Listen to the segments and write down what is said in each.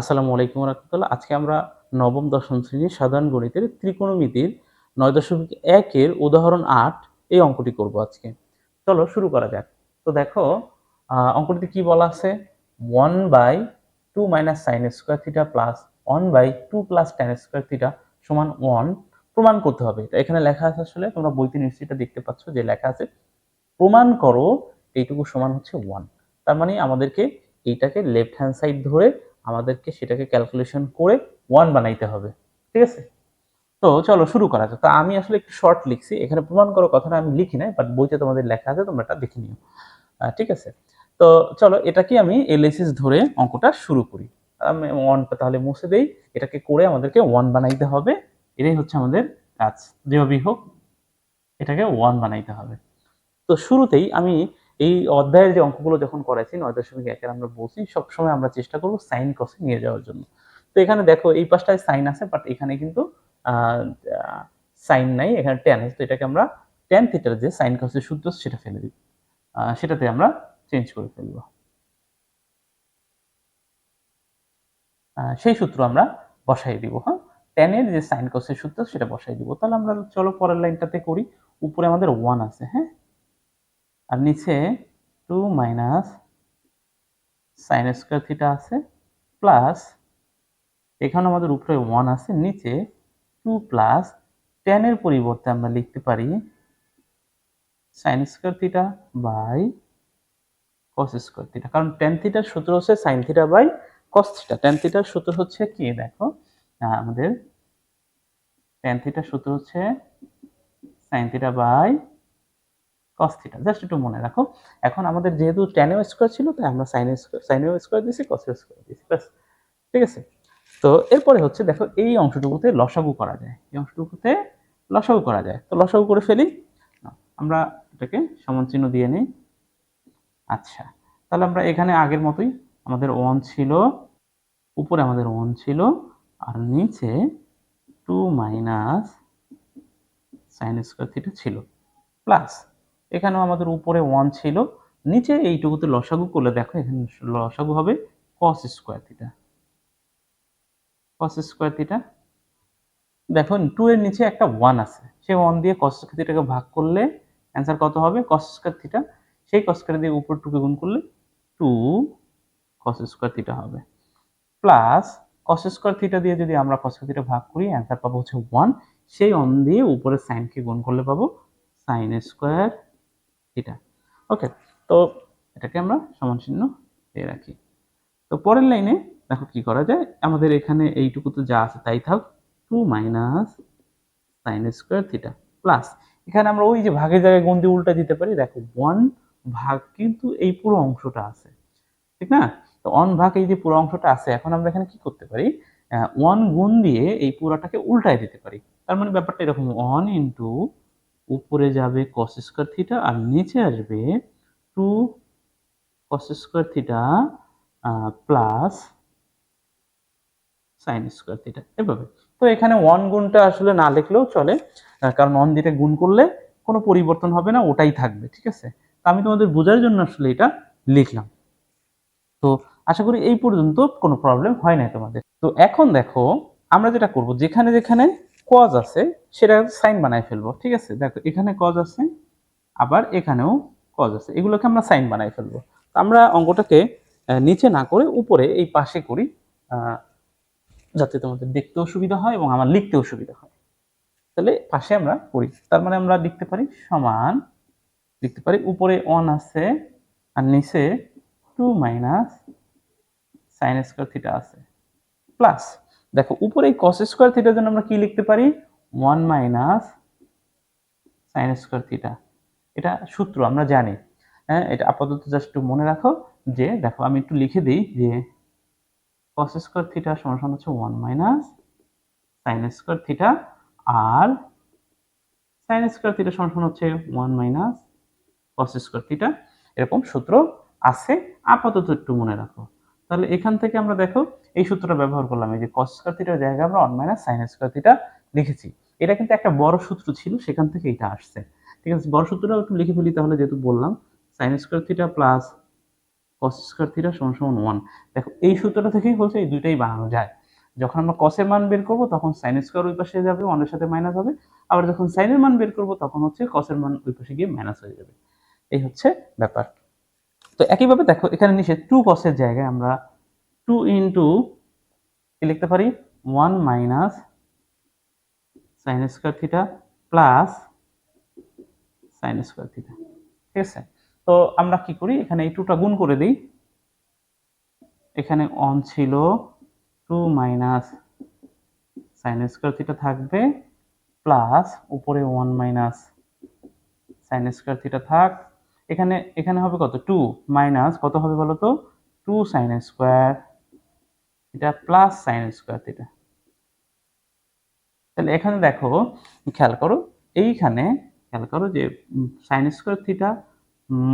আসসালামু আলাইকুম রহমতুল্লাহ। আজকে আমরা নবম, দশম শ্রেণির সাধারণ গণিতের ত্রিকোণমিতির নয় দশমিক একের উদাহরণ আট এই অঙ্কটি করব আজকে। চলো শুরু করা যাক। তো দেখো অঙ্কটিতে কি বলা আছে? One by two minus sine square theta plus one by two plus tan square theta সমান ওয়ান প্রমাণ করতে হবে। তো এখানে লেখা আছে আসলে, তোমরা বইতে নিশ্চয়ই দেখতে পাচ্ছ যে লেখা আছে, প্রমাণ করো, এইটুকু সমান হচ্ছে ওয়ান তার মানে আমাদেরকে এইটাকে লেফট হ্যান্ড সাইড ধরে আমাদেরকে সেটাকে ক্যালকুলেশন করে ওয়ান বানাইতে হবে, ঠিক আছে? তো চলো শুরু করা যাক। তো আমি আসলে একটু শর্ট লিখছি, এখানে প্রমাণ করো কথাটা আমি লিখি নাই বাট বইতে তোমাদের লেখা আছে, তোমরা এটা দেখে নিও। ঠিক আছে? তো চলো এটাকে আমি এলএসএস ধরে অঙ্কটা শুরু করি। আমি ওয়ানটা তাহলে মুছে দেই, এটাকে করে আমাদেরকে ওয়ান বানাইতে হবে। এটাই হচ্ছে আমাদের কাজ। যেভাবেই হোক, এটাকে ওয়ান বানাইতে হবে। তো শুরুতেই আমি এই অধ্যায়ের যে অঙ্কগুলো যখন করাইছি, নয় দশমিক একের আমরা বলছি, সবসময় আমরা চেষ্টা করব সাইন কসে নিয়ে যাওয়ার জন্য। তো এখানে দেখো, এই পাশটায় সাইন আছে বাট এখানে কিন্তু সাইন নাই, এখানে টেন আছে। তো এটাকে আমরা টেন থিটার যে সাইন কসের সূত্র সেটা ফেলে দিই। সেটাতে আমরা চেঞ্জ করে ফেলব। সেই সূত্র আমরা বসাই দিব হ্যাঁ? টেনের যে সাইন কসের সূত্র সেটা বসাই দিব। তাহলে আমরা চলো পরের লাইনটাতে করি। উপরে আমাদের ওয়ান আছে হ্যাঁ? আর নিচে two minus sine square theta আছে প্লাস এখানে আমাদের উপরে ওয়ান আছে, নিচে টু প্লাস টেনের পরিবর্তে আমরা লিখতে পারি sine square theta by cos square theta কারণ টেন থিটার সূত্র হচ্ছে sine theta by cos theta tan থিটার সূত্র হচ্ছে কি, দেখো আমাদের টেন থিটার সূত্র হচ্ছে sine theta by cos theta just একটু মনে রাখো। এখন আমাদের যেহেতু টেনেও স্কোয়ার ছিল, তাই আমরা সাইন সাইনেও স্কোয়ার দিয়েছি কসেও স্কোয়ার দিয়েছি, ব্যাস। ঠিক আছে? তো এরপরে হচ্ছে দেখো, এই অংশটুকুতে লসাগু করা যায়। এই অংশটুকুতে লসাগু করা যায়। তো লসাগু করে ফেলি। আমরা এটাকে সমান চিহ্ন দিয়ে নিই। আচ্ছা তাহলে আমরা এখানে আগের মতোই আমাদের ওয়ান ছিল, উপরে আমাদের ওয়ান ছিল, আর নিচে two minus sine square theta ছিল। প্লাস এখানেও আমাদের উপরে ওয়ান ছিল। নিচে এইটুকুতে লসাগু করলে দেখো এখানে লসাগু হবে cos square theta cos square theta দেখো টু এর নিচে একটা ওয়ান আছে। সেই ওয়ান দিয়ে কস থিটাকে ভাগ করলে অ্যান্সার কত হবে? কস স্কোয়ার থিটা সেই কস স্কোয়ার দিয়ে উপর টুকে গুণ করলে টু কস স্কোয়ার থিটা হবে। প্লাস কস স্কোয়ার থিটা দিয়ে যদি আমরা কস থিটা ভাগ করি অ্যান্সার পাবো হচ্ছে ওয়ান সেই অন দিয়ে উপরে সাইনকে গুণ করলে পাবো সাইন স্কোয়ার থিটা ওকে তো এটাকে আমরা সমান চিহ্ন দিয়ে রাখি। তো পরের লাইনে দেখো কি করা যায়। আমাদের এখানে এইটুকু তো যা আছে তাই থাক। Two minus sine square theta plus এখানে আমরা ওই যে ভাগের জায়গায় গুণ দিয়ে উল্টা দিতে পারি। দেখো ওয়ান ভাগ কিন্তু এই পুরো অংশটা আছে। ঠিক না? তো অন ভাগ এই যে পুরো অংশটা আছে, এখন আমরা এখানে কি করতে পারি? ওয়ান গুণ দিয়ে এই পুরোটাকে উল্টায় দিতে পারি। তার মানে ব্যাপারটা এরকম। ওয়ান ইন্টু উপরে যাবে কস স্কোয়ার থিটা আর নিচে আসবে two cos square theta plus sine square theta এভাবে। তো এখানে ওয়ান গুণটা আসলে না লিখলেও চলে কারণ ওয়ান দিয়ে গুণ করলে কোনো পরিবর্তন হবে না, ওটাই থাকবে, ঠিক আছে? তো আমি তোমাদের বোঝার জন্য আসলে এটা লিখলাম। তো আশা করি এই পর্যন্ত কোনো প্রবলেম হয় না তোমাদের। তো এখন দেখো, আমরা যেটা করব, যেখানে যেখানে কজ আছে, সেটা সাইন বানাই ফেলব, ঠিক আছে? দেখো, এখানে কজ আছে, আবার এখানেও কজ আছে। এগুলোকে আমরা সাইন বানাই ফেলব। তো আমরা অঙ্কটাকে নিচে না করে উপরে, এই পাশে করি যাতে তোমাদের দেখতেও সুবিধা হয় এবং আমার লিখতেও সুবিধা হয়। তাহলে পাশে আমরা করি। তার মানে আমরা লিখতে পারি সমান, লিখতে পারি উপরে ওয়ান আছে, আর নিচে two minus sine square theta আছে প্লাস দেখো, উপরে কস স্কোয়ার থিটার জন্য আমরা কি লিখতে পারি? One minus sine square theta এটা সূত্র, আমরা জানি। হ্যাঁ এটা আপাতত জাস্ট একটু মনে রাখো যে, দেখো, আমি একটু লিখে দিই যে কস স্কোয়ার থিটা সমান হচ্ছে one minus sine square theta আর সাইন স্কোয়ার থিটা সমান হচ্ছে one minus cos square theta এরকম সূত্র আছে। আপাতত একটু মনে রাখো। তাহলে এখান থেকে আমরা দেখো, এই সূত্রটা ব্যবহার করলাম, এই যে কস স্কোয়ার থিটার জায়গায় আমরা one minus sine square theta লিখেছি। এটা কিন্তু একটা বড় সূত্র ছিল, সেখান থেকে এটা আসছে। ঠিক আছে, বড় সূত্রটাও একটু লিখে ফেলি তাহলে, যেহেতু বললাম sine square theta plus cos square theta সমান সমান ওয়ান দেখো, এই সূত্রটা থেকেই বলছে এই দুইটাই বানানো যায়। যখন আমরা কসের মান বের করব, তখন সাইন স্কোয়ার ওই পাশে যাবে ওয়ানের সাথে মাইনাস হবে। আবার যখন সাইনের মান বের করব, তখন হচ্ছে কসের মান ওই পাশে গিয়ে মাইনাস হয়ে যাবে। এই হচ্ছে ব্যাপার। তো একইভাবে দেখো, এখানে নিচে টু কসের জায়গায় আমরা টু ইন্টু কি লিখতে পারি? One minus sine square theta plus sine square theta ঠিক আছে? তো আমরা কি করি? এখানে এই টুটা গুণ করে দিই। এখানে অন ছিল two minus sine square theta থাকবে প্লাস উপরে one minus sine square theta থাক এখানে এখানে হবে কত? টু মাইনাস কত হবে বলো তো টু সাইন স্কোয়ার এটা প্লাস সাইন স্কোয়ার থিটা তাহলে এখানে দেখো, খেয়াল করো, এইখানে খেয়াল করো যে সাইন স্কোয়ার থিটা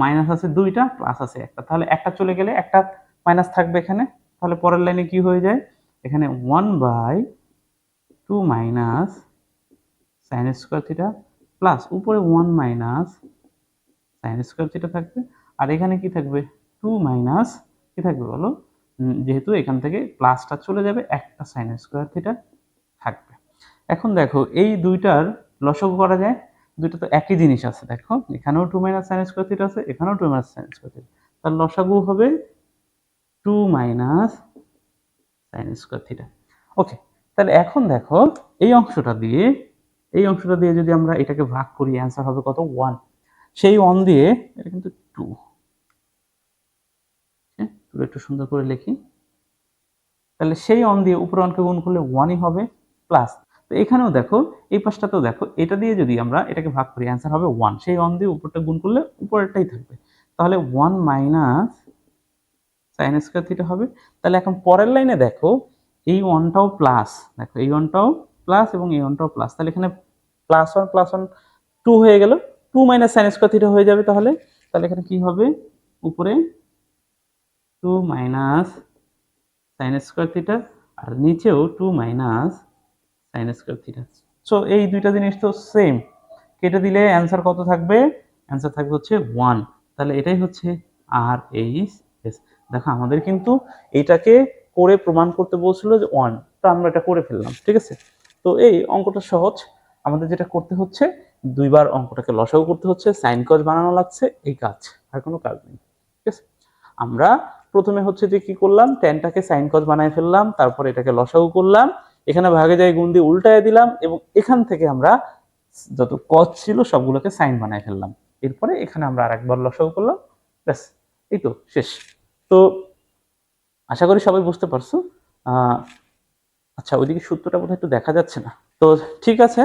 মাইনাস আছে দুইটা প্লাস আছে একটা। তাহলে একটা চলে গেলে একটা মাইনাস থাকবে এখানে। তাহলে পরের লাইনে কি হয়ে যায়? এখানে one by two minus sine square theta plus উপরে one minus sine square theta থাকবে। আর এখানে কি থাকবে? টু মাইনাস কি থাকবে বলো? যেহেতু এখান থেকে প্লাসটা চলে যাবে, একটা সাইন স্কোয়ার থিটা থাকবে। এখন দেখো, এই দুইটার লসগু করা যায়। দুইটা তো একই জিনিস আছে, দেখো। এখানেও two minus sine square theta আছে, এখানেও two minus sine square theta তার লসাগু হবে two minus sine square theta okay তাহলে এখন দেখো, এই অংশটা দিয়ে, এই অংশটা দিয়ে যদি আমরা এটাকে ভাগ করি অ্যান্সার হবে কত? ওয়ান সেই ওয়ান দিয়ে এটা কিন্তু টু টু একটু সুন্দর করে লিখি। তাহলে সেই অন দিয়ে উপর অনকে গুণ করলে ওয়ানই হবে প্লাস তো এখানেও দেখো, এই পাশটাতেও দেখো, এটা দিয়ে যদি আমরা এটাকে ভাগ করি অ্যান্সার হবে ওয়ান সেই অন দিয়ে উপরটা গুণ করলে উপরেরটাই থাকবে। তাহলে one minus sine square theta হবে। তাহলে এখন পরের লাইনে দেখো, এই ওয়ানটাও প্লাস দেখো, এই ওয়ানটাও প্লাস এবং এই ওয়ানটাও প্লাস তাহলে এখানে plus one plus one two হয়ে গেল। Two minus sine square theta হয়ে যাবে তাহলে তাহলে এখানে কি হবে? উপরে two minus sine square theta আর নিচেও two minus sine square theta so এই দুইটা জিনিস তো সেম কেটে দিলে অ্যান্সার কত থাকবে? অ্যান্সার থাকবে হচ্ছে ওয়ান তাহলে এটাই হচ্ছে আর এইচ এস দেখো, আমাদের কিন্তু এটাকে করে প্রমাণ করতে বলছিল যে ওয়ান তো আমরা এটা করে ফেললাম, ঠিক আছে? তো এই অঙ্কটা সহজ। আমাদের যেটা করতে হচ্ছে দুইবার অঙ্কটাকে লসাগু করতে হচ্ছে সাইন কজ বানানো লাগছে, এই কাজ, আর কোনো কাজ নেই, ঠিক আছে? আমরা প্রথমে হচ্ছে যে কি করলাম টেনটাকে সাইন কজ বানায় ফেললাম, তারপর এটাকে লসাগু করলাম, এখানে ভাগে যায় গুণ দিয়ে উল্টায় দিলাম, এবং এখান থেকে আমরা যত কজ ছিল সবগুলোকে সাইন বানায় ফেললাম। এরপরে এখানে আমরা আর একবার লসাগু করলাম, ব্যাস, এই তো, শেষ। তো আশা করি সবাই বুঝতে পারছ। আচ্ছা ওইদিকে সূত্রটা বোধহয় একটু দেখা যাচ্ছে না। তো ঠিক আছে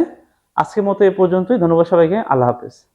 আজকের মতো এ পর্যন্তই। ধন্যবাদ সবাইকে। আল্লাহ হাফেজ।